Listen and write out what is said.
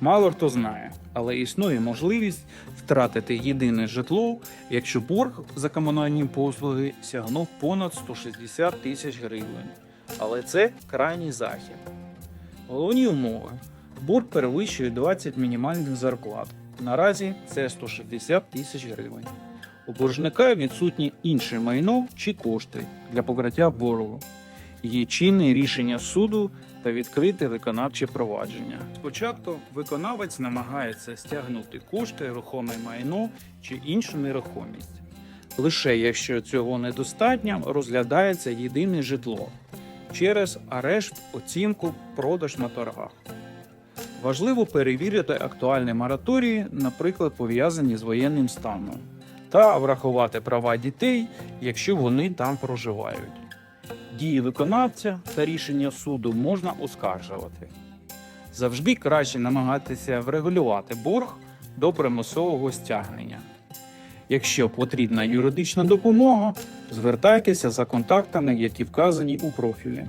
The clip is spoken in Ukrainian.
Мало хто знає, але існує можливість втратити єдине житло, якщо борг за комунальні послуги сягнув понад 160 тисяч гривень. Але це крайній захід. Головні умови. Борг перевищує 20 мінімальних зарплат. Наразі це 160 тисяч гривень. У боржника відсутні інше майно чи кошти для покриття боргу. Є чинне рішення суду та відкрите виконавче провадження. Спочатку виконавець намагається стягнути кошти, рухоме майно чи іншу нерухомість. Лише якщо цього недостатньо, розглядається єдине житло через арешт, оцінку, продаж на торгах. Важливо перевірити актуальні мораторії, наприклад, пов'язані з воєнним станом, та врахувати права дітей, якщо вони там проживають. Дії виконавця та рішення суду можна оскаржувати. Завжди краще намагатися врегулювати борг до примусового стягнення. Якщо потрібна юридична допомога, звертайтеся за контактами, які вказані у профілі.